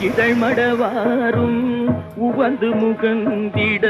இதழ்மடவாரும் உவந்து முகந்திட